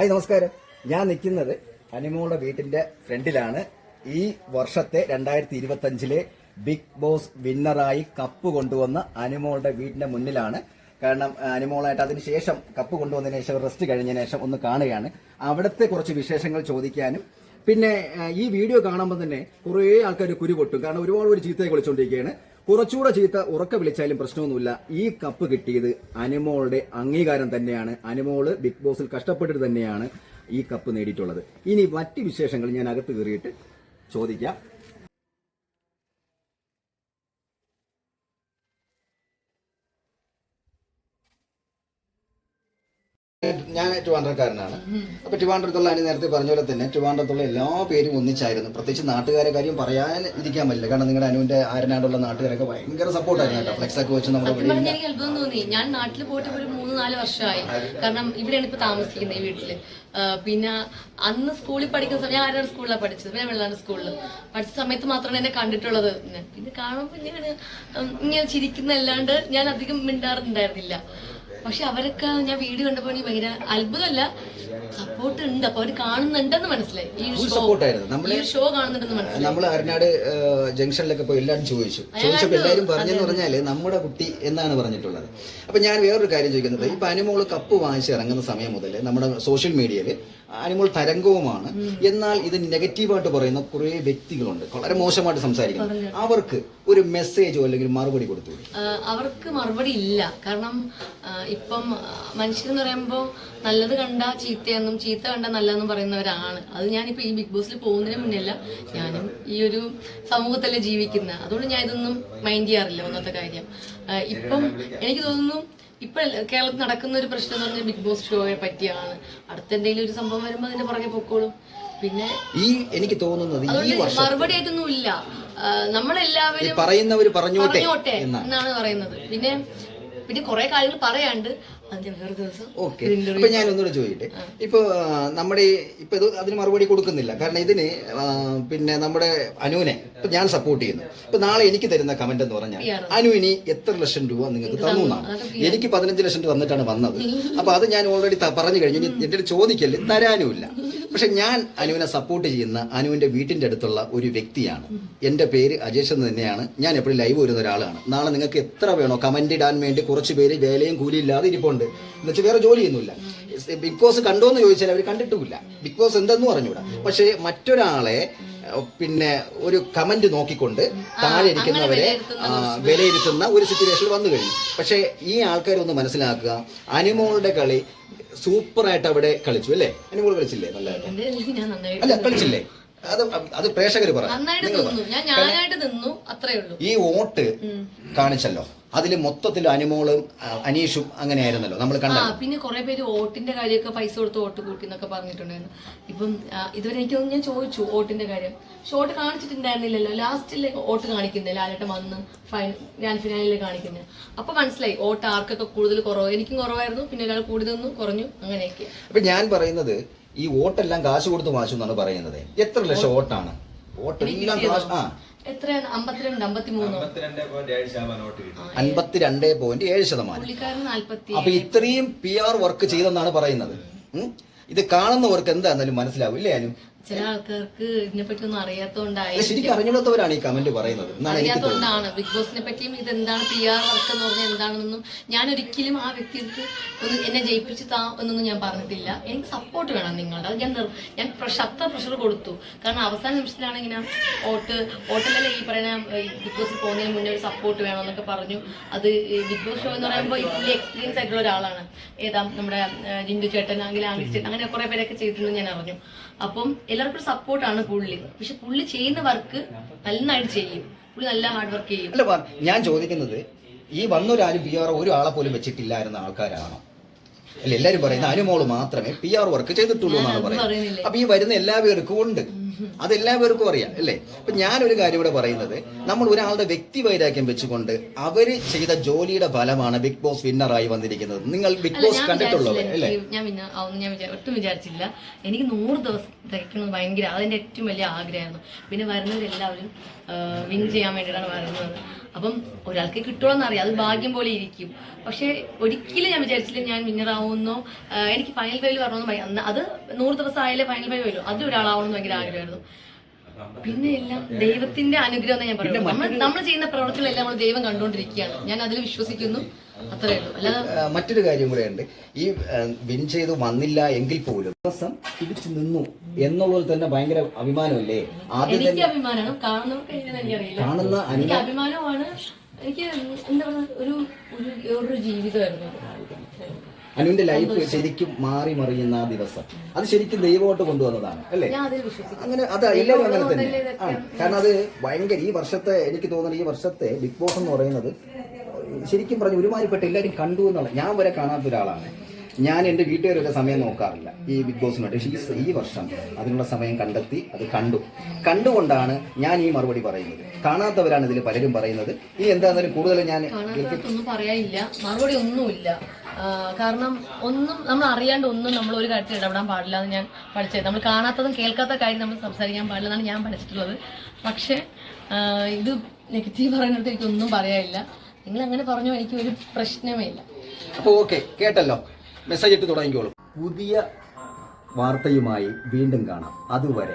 Hi നമസ്കാരം. ഞാൻ നിൽക്കുന്നത് അനിമോളുടെ വീട്ടിന്റെ ഫ്രണ്ടിലാണ്. ഈ വർഷത്തെ രണ്ടായിരത്തി ഇരുപത്തി അഞ്ചിലെ ബിഗ് ബോസ് വിന്നറായി കപ്പ് കൊണ്ടുവന്ന അനിമോളുടെ വീടിന്റെ മുന്നിലാണ്. കാരണം അനിമോളായിട്ട് അതിന് ശേഷം കപ്പ് കൊണ്ടുവന്നതിന് ശേഷം റെസ്റ്റ് കഴിഞ്ഞതിന് ശേഷം ഒന്ന് കാണുകയാണ്. അവിടുത്തെ കുറച്ച് വിശേഷങ്ങൾ ചോദിക്കാനും. പിന്നെ ഈ വീഡിയോ കാണുമ്പോൾ തന്നെ കുറേ ആൾക്കാർ കുരു പൊട്ടും. കാരണം ഒരുപാട് ഒരു ചീത്തയെ വിളിച്ചുകൊണ്ടിരിക്കുകയാണ് കുറച്ചുകൂടെ ചീത്ത ഉറക്ക വിളിച്ചാലും പ്രശ്നമൊന്നുമില്ല. ഈ കപ്പ് കിട്ടിയത് അനുമോളുടെ അംഗീകാരം തന്നെയാണ്. അനുമോൾ ബിഗ് ബോസിൽ കഷ്ടപ്പെട്ടിട്ട് തന്നെയാണ് ഈ കപ്പ് നേടിയിട്ടുള്ളത്. ഇനി മറ്റ് വിശേഷങ്ങൾ ഞാൻ അകത്ത് കയറിയിട്ട് ചോദിക്കാം. ഞാൻ ട്രിവാൻഡ്രക്കാരനാണ് അപ്പൊ ട്രിവാൻഡ്രത്തുള്ള അതിന് നേരത്തെ പറഞ്ഞ പോലെ തന്നെ ട്രിവാൻഡ്രത്തുള്ള എല്ലാ പേരും ഒന്നിച്ചായിരുന്നു. പ്രത്യേകിച്ച് നാട്ടുകാരെ കാര്യം പറയാൻ ഇരിക്കാൻ പറ്റില്ല. കാരണം നിങ്ങളുടെ അനുവിന്റെ ആരനാടുള്ള നാട്ടുകാരൊക്കെ ഭയങ്കര സപ്പോർട്ടായിരുന്നു കേട്ടോ. ഫ്ലെക്സ് ഒക്കെ വെച്ച് നമ്മുടെ ഞാൻ നാട്ടിൽ പോയിട്ട് ഒരു മൂന്ന് നാല് വർഷമായി. കാരണം ഇവിടെയാണ് ഇപ്പൊ താമസിക്കുന്നത് ഈ വീട്ടിൽ. പിന്നെ അന്ന് സ്കൂളിൽ പഠിക്കുന്ന സമയം ഞാൻ ആരാണ് സ്കൂളിലാണ് പഠിച്ചത്? പിന്നെ വെള്ളാണ് സ്കൂളിൽ പഠിച്ച സമയത്ത് മാത്രമാണ് എന്നെ കണ്ടിട്ടുള്ളത്. പിന്നെ കാണുമ്പോൾ ചിരിക്കുന്ന ഇങ്ങനെ ചിരിക്കുന്നല്ലാണ്ട് ഞാൻ അധികം മിണ്ടാറുണ്ടായിരുന്നില്ല. പക്ഷെ അവരൊക്കെ ഞാൻ വീട് കണ്ടപ്പോൾ എനിക്ക് ഭയങ്കര അത്ഭുതമല്ല. സപ്പോർട്ട് ഉണ്ട്. അപ്പൊ അവർ കാണുന്നുണ്ടെന്ന് മനസ്സിലായി. ഈ ഷോ ഈ ഷോ കാണുന്നുണ്ടെന്ന് മനസ്സിലായി. നമ്മൾ അരനാട് ജംഗ്ഷനിലൊക്കെ പോയി എല്ലാവരും ചോദിച്ചു. ചോദിച്ചപ്പോൾ എല്ലാവരും പറഞ്ഞെന്ന് പറഞ്ഞാൽ നമ്മുടെ കുട്ടി എന്നാണ് പറഞ്ഞിട്ടുള്ളത്. അപ്പൊ ഞാൻ വേറൊരു കാര്യം ചോദിക്കുന്നത്. ഇപ്പൊ അനുമോൾ കപ്പ് വാങ്ങിച്ച് ഇറങ്ങുന്ന സമയം മുതൽ നമ്മുടെ സോഷ്യൽ മീഡിയയിൽ അനിമോൾ തരംഗവുമാണ്. എന്നാൽ ഇത് നെഗറ്റീവായിട്ട് പറയുന്ന കുറേ വ്യക്തികളുണ്ട്. വളരെ മോശമായിട്ട് സംസാരിക്കുന്നത് അവർക്ക് ഒരു മെസ്സേജോ അല്ലെങ്കിൽ മറുപടി കൊടുത്തു അവർക്ക് മറുപടി ഇല്ല. കാരണം ഇപ്പം മനുഷ്യരെന്ന് പറയുമ്പോൾ നല്ലത് കണ്ട ചീത്തയെന്നും ചീത്ത കണ്ട നല്ലതെന്നും പറയുന്നവരാണ്. അത് ഞാനിപ്പോൾ ഈ ബിഗ് ബോസിൽ പോകുന്നതിന് മുന്നല്ല ഞാനും ഈ ഒരു സമൂഹത്തല്ലേ ജീവിക്കുന്നത് അതുകൊണ്ട് ഞാൻ ഇതൊന്നും മൈൻഡ് ചെയ്യാറില്ല ഒന്നത്തെ കാര്യം. ഇപ്പം എനിക്ക് തോന്നുന്നു ഇപ്പൊ കേരളത്തിൽ നടക്കുന്ന ഒരു പ്രശ്നം എന്ന് പറഞ്ഞാൽ ബിഗ് ബോസ് ഷോയെ പറ്റിയാണ്. അടുത്ത എന്തെങ്കിലും ഒരു സംഭവം വരുമ്പോൾ അതിന്റെ പുറകെ പൊക്കോളും. പിന്നെ ഈ എനിക്ക് തോന്നുന്നത് ഈ വർഷം മറുപടി ആയിട്ടൊന്നും ഇല്ല. നമ്മളെല്ലാവരും പറയുന്നവർ പറഞ്ഞോട്ടെ എന്നാണ് പറയുന്നത്. പിന്നെ പിന്നെ കുറെ കാര്യങ്ങൾ പറയാണ്ട്. ഓക്കെ. അപ്പൊ ഞാൻ ഒന്നുകൂടെ ചോദിക്കട്ടെ. ഇപ്പൊ നമ്മുടെ ഈ- ഇപ്പൊ ഇത് അതിന് മറുപടി കൊടുക്കുന്നില്ല. കാരണം ഇതിന് പിന്നെ നമ്മുടെ അനുവിനെ ഇപ്പൊ ഞാൻ സപ്പോർട്ട് ചെയ്യുന്നു. ഇപ്പൊ നാളെ എനിക്ക് തരുന്ന കമന്റ് എന്ന് പറഞ്ഞാൽ അനുവിന് എത്ര ലക്ഷം രൂപ നിങ്ങൾക്ക് തന്നു എന്നാണ്. എനിക്ക് പതിനഞ്ച് ലക്ഷം രൂപ തന്നിട്ടാണ് വന്നത്. അപ്പൊ അത് ഞാൻ ഓൾറെഡി പറഞ്ഞു കഴിഞ്ഞു. എന്റെ ചോദിക്കൽ തരാനുമില്ല. പക്ഷെ ഞാൻ അനുവിനെ സപ്പോർട്ട് ചെയ്യുന്ന അനുവിന്റെ വീട്ടിന്റെ അടുത്തുള്ള ഒരു വ്യക്തിയാണ്. എന്റെ പേര് അജേഷ് എന്ന് തന്നെയാണ്. ഞാൻ എപ്പോഴും ലൈവ് വരുന്ന ഒരാളാണ്. നാളെ നിങ്ങൾക്ക് എത്ര വേണോ കമന്റ് ഇടാൻ വേണ്ടി കുറച്ച് പേര് വേലയും കൂലിയില്ലാതെ ഇരിപ്പുണ്ട്. എന്നുവെച്ചാൽ വേറെ ജോലിയൊന്നുമില്ല. ബിഗ് ബോസ് കണ്ടോ എന്ന് ചോദിച്ചാൽ അവർ കണ്ടിട്ടുമില്ല. ബിഗ് ബോസ് എന്തെന്ന് പറഞ്ഞുകൂടാ? പക്ഷേ മറ്റൊരാളെ പിന്നെ ഒരു കമന്റ് നോക്കിക്കൊണ്ട് താഴെ ഇരിക്കുന്നവരെ വിലയിരുത്തുന്ന ഒരു സിറ്റുവേഷൻ വന്നു കഴിഞ്ഞു. പക്ഷേ ഈ ആൾക്കാരൊന്ന് മനസ്സിലാക്കുക. അനിമോളുടെ കളി സൂപ്പറായിട്ട് അവിടെ കളിച്ചു അല്ലേ? അനിമോൾ കളിച്ചില്ലേ നല്ലതായിട്ട്? അല്ല കളിച്ചില്ലേ? അത് അത് പ്രേക്ഷകർ പറഞ്ഞു ഈ വോട്ട് കാണിച്ചല്ലോ. അതിൽ മൊത്തത്തിൽ അനുമോളും അനീഷും അങ്ങനെ അങ്ങനെയായിരുന്നല്ലോ നമ്മൾ കണ്ടു പിന്നെ കുറെ പേര് വോട്ടിന്റെ കാര്യമൊക്കെ പൈസ കൊടുത്ത് വോട്ട് കൂട്ടി എന്നൊക്കെ പറഞ്ഞിട്ടുണ്ടായിരുന്നു. ഇപ്പം ഇതുവരെ എനിക്ക് ഞാൻ ചോദിച്ചു വോട്ടിന്റെ കാര്യം. ഷോട്ട് കാണിച്ചിട്ടുണ്ടായിരുന്നില്ലല്ലോ. ലാസ്റ്റിൽ വോട്ട് കാണിക്കുന്നില്ല? ലാലേട്ടൻ വന്ന് ഫൈൻ ഗ്രാൻഡ് ഫിനാലിൽ കാണിക്കുന്നത് അപ്പൊ മനസ്സിലായി വോട്ട് ആർക്കൊക്കെ കൂടുതൽ കുറവ്? എനിക്കും കുറവായിരുന്നു. പിന്നെ ഒരാൾ കൂടുതൽ കുറഞ്ഞു അങ്ങനെയൊക്കെ. അപ്പൊ ഞാൻ പറയുന്നത് ഈ വോട്ടെല്ലാം കാശ് കൊടുത്ത് വാങ്ങിച്ചു എന്നാണ് പറയുന്നത്. എത്ര ലക്ഷം വോട്ടാണ്? വോട്ടെല്ലാം കാശ് ആ. എത്രയാണ്? അമ്പത്തിരണ്ട് അമ്പത്തിമൂന്നോ? പത്തിരണ്ട് പോയിന്റ് ഏഴ് ശതമാനം അൻപത്തിരണ്ട് പോയിന്റ് ഏഴ് ശതമാനം. പുള്ളിക്കാരൻ നാല്പത്തി അപ്പൊ ഇത്രയും പി ആർ വർക്ക് ചെയ്തെന്നാണ് പറയുന്നത്. ഉം? ഇത് കാണുന്നവർക്ക് എന്താണെന്നാലും മനസ്സിലാവും ഇല്ലേ അനു? ചില ആൾക്കാർക്ക് ഇതിനെപ്പറ്റി ഒന്നും അറിയാത്തോണ്ടായി ശരിക്കും അറിഞ്ഞിടത്തവരാണ് ഈ കമന്റ് പറയുന്നത്. അറിയാത്തോണ്ടാണ്. ബിഗ് ബോസിനെ പറ്റിയും ഇത് എന്താണ് പി ആർ വർക്ക് എന്ന് പറഞ്ഞാൽ എന്താണെന്നൊന്നും ഞാൻ ഒരിക്കലും ആ വ്യക്തിക്ക് ഒന്ന് എന്നെ ജയിപ്പിച്ച് താ എന്നൊന്നും ഞാൻ പറഞ്ഞിട്ടില്ല. എനിക്ക് സപ്പോർട്ട് വേണം നിങ്ങളുടെ. അത് ഞാൻ ഞാൻ ശക്ത പ്രഷർ കൊടുത്തു. കാരണം അവസാന നിമിഷത്തിലാണ് ഇങ്ങനെ വോട്ട് ഓട്ടല്ലേ ഈ പറയുന്ന ബിഗ് ബോസിൽ പോകുന്നതിന് മുന്നേ ഒരു സപ്പോർട്ട് വേണം എന്നൊക്കെ പറഞ്ഞു. അത് ബിഗ് ബോസ് ഷോ എന്ന് പറയുമ്പോൾ വലിയ എക്സ്പീരിയൻസ് ആയിട്ടുള്ള ഒരാളാണ്. ഏതാ നമ്മുടെ ജിന്ദു ജിൻഡു ചേട്ടൻ അല്ലെങ്കിൽ ആംഗ്ലി ചേട്ടൻ അങ്ങനെ കുറെ പേരൊക്കെ ചെയ്തിട്ടുണ്ടെന്ന് ഞാൻ അറിഞ്ഞു. അപ്പം എല്ലാവർക്കും സപ്പോർട്ടാണ് പുള്ളി. പക്ഷെ പുള്ളി ചെയ്യുന്ന വർക്ക് നന്നായിട്ട് ചെയ്യും. പുള്ളി നല്ല ഹാർഡ് വർക്ക് ചെയ്യും. അല്ല ഞാൻ ചോദിക്കുന്നത് ഈ വന്നൊരാരും പി ആർ ഒരു ആളെ പോലും വെച്ചിട്ടില്ലായിരുന്ന ആൾക്കാരാണോ? അല്ല എല്ലാരും പറയുന്ന അനുമോൾ മാത്രമേ പി ആർ വർക്ക് ചെയ്തിട്ടുള്ളൂ എന്നാണ് പറയുന്നത്. അപ്പൊ ഈ വരുന്ന എല്ലാ എല്ലാവർക്കും ഉണ്ട്. അത് എല്ലാവർക്കും അറിയാം അല്ലേ? അപ്പൊ ഞാനൊരു കാര്യം ഇവിടെ പറയുന്നത്. നമ്മൾ ഒരാളുടെ വ്യക്തി വൈരാഗ്യം വെച്ചുകൊണ്ട് അവർ ചെയ്ത ജോലിയുടെ ഫലമാണ് ബിഗ് ബോസ് വിന്നറായി വന്നിരിക്കുന്നത്. നിങ്ങൾ ബിഗ് ബോസ് കണ്ടിട്ടുള്ളത് അല്ലേ? ഞാൻ പിന്നെ ഞാൻ ഒട്ടും വിചാരിച്ചില്ല. എനിക്ക് നൂറ് ദിവസം തയ്ക്കുന്നത് ഭയങ്കര അതെന്റെ ഏറ്റവും വലിയ ആഗ്രഹമായിരുന്നു. പിന്നെ വരുന്നവരെല്ലാവരും വിൻ ചെയ്യാൻ വേണ്ടിയിട്ടാണ് വരുന്നത്. അപ്പം ഒരാൾക്ക് കിട്ടുമോന്ന് അറിയാം. അത് ഭാഗ്യം പോലെ ഇരിക്കും. പക്ഷെ ഒരിക്കലും ഞാൻ വിചാരിച്ചില്ല ഞാൻ വിന്നർ ആവുമെന്നോ എനിക്ക് ഫൈനൽ ഫൈവിൽ വരണമെന്ന് അത് നൂറ് ദിവസം ആയാലേ ഫൈനൽ ഫൈവ് വരും. അത് ഒരാളാവണമെന്ന് ഭയങ്കര ആഗ്രഹമായിരുന്നു. പിന്നെ എല്ലാം ദൈവത്തിന്റെ അനുഗ്രഹം ഞാൻ പറയുന്നത് നമ്മൾ നമ്മൾ ചെയ്യുന്ന പ്രവർത്തനങ്ങളെല്ലാം നമ്മൾ ദൈവം കണ്ടുകൊണ്ടിരിക്കുകയാണ്. ഞാൻ അതിൽ വിശ്വസിക്കുന്നു. അത്രേ ഉള്ളൂ. അല്ലാതെ മറ്റൊരു കാര്യം കൂടെ ഉണ്ട്. ഈ വിൻ ചെയ്ത് വന്നില്ല എങ്കിൽ പോലും ദിവസം പിടിച്ചു നിന്നു എന്നുള്ളത് തന്നെ ഭയങ്കര അഭിമാനമല്ലേ? ആദ്യം എനിക്ക് അഭിമാനമാണ്. കാണുന്നവർക്ക് എങ്ങനെ എനിക്കറിയില്ല കാണുന്ന എനിക്ക് അഭിമാനമാണ്. എനിക്ക് എന്താ പറയുക ഒരു ഒരു ജീവിതമായിരുന്നു. അനുവിന്റെ ലൈഫ് ശരിക്കും മാറി മറിയുന്ന ആ ദിവസം. അത് ശരിക്കും ദൈവമായിട്ട് കൊണ്ടുവന്നതാണ് അല്ലേ? അങ്ങനെ അത് എല്ലാവരും അങ്ങനെ തന്നെ. ആണ് കാരണം അത് ഭയങ്കര ഈ വർഷത്തെ എനിക്ക് തോന്നുന്നത് ഈ വർഷത്തെ ബിഗ് ബോസ് എന്ന് പറയുന്നത് ശരിക്കും പറഞ്ഞു ഒരുമാതിരിപ്പെട്ട എല്ലാവരും കണ്ടു എന്നുള്ള ഞാൻ വരെ കാണാത്ത ഒരാളാണ്. ഞാൻ എന്റെ വീട്ടുകാരുടെ സമയം നോക്കാറില്ല. ഈ ബിഗ് ബോസിനോട്ട് പക്ഷേ ഈ ഈ വർഷം അതിനുള്ള സമയം കണ്ടെത്തി അത് കണ്ടു. കണ്ടുകൊണ്ടാണ് ഞാൻ ഈ മറുപടി പറയുന്നത്. കാണാത്തവരാണ് ഇതിൽ പലരും പറയുന്നത്. ഇനി എന്താണെന്നാലും കൂടുതൽ ഞാൻ ഒന്നും പറയാനില്ല. മറുപടി ഒന്നുമില്ല. കാരണം ഒന്നും നമ്മൾ അറിയാണ്ട് ഒന്നും നമ്മൾ ഒരു കാര്യത്തിൽ ഇടപെടാൻ പാടില്ല എന്ന് ഞാൻ പഠിച്ചത്. നമ്മൾ കാണാത്തതും കേൾക്കാത്ത കാര്യം നമ്മൾ സംസാരിക്കാൻ പാടില്ല എന്നാണ് ഞാൻ പഠിച്ചിട്ടുള്ളത്. പക്ഷേ ഇത് നെഗറ്റീവ് പറയുന്നിടത്ത് എനിക്കൊന്നും പറയാനില്ല. നിങ്ങൾ അങ്ങനെ പറഞ്ഞു എനിക്ക് ഒരു പ്രശ്നമേ ഇല്ല. അപ്പോൾ ഓക്കെ കേട്ടല്ലോ. മെസ്സേജ് ഇട്ട് തുടങ്ങിക്കോളും. പുതിയ വാർത്തയുമായി വീണ്ടും കാണാം. അതുവരെ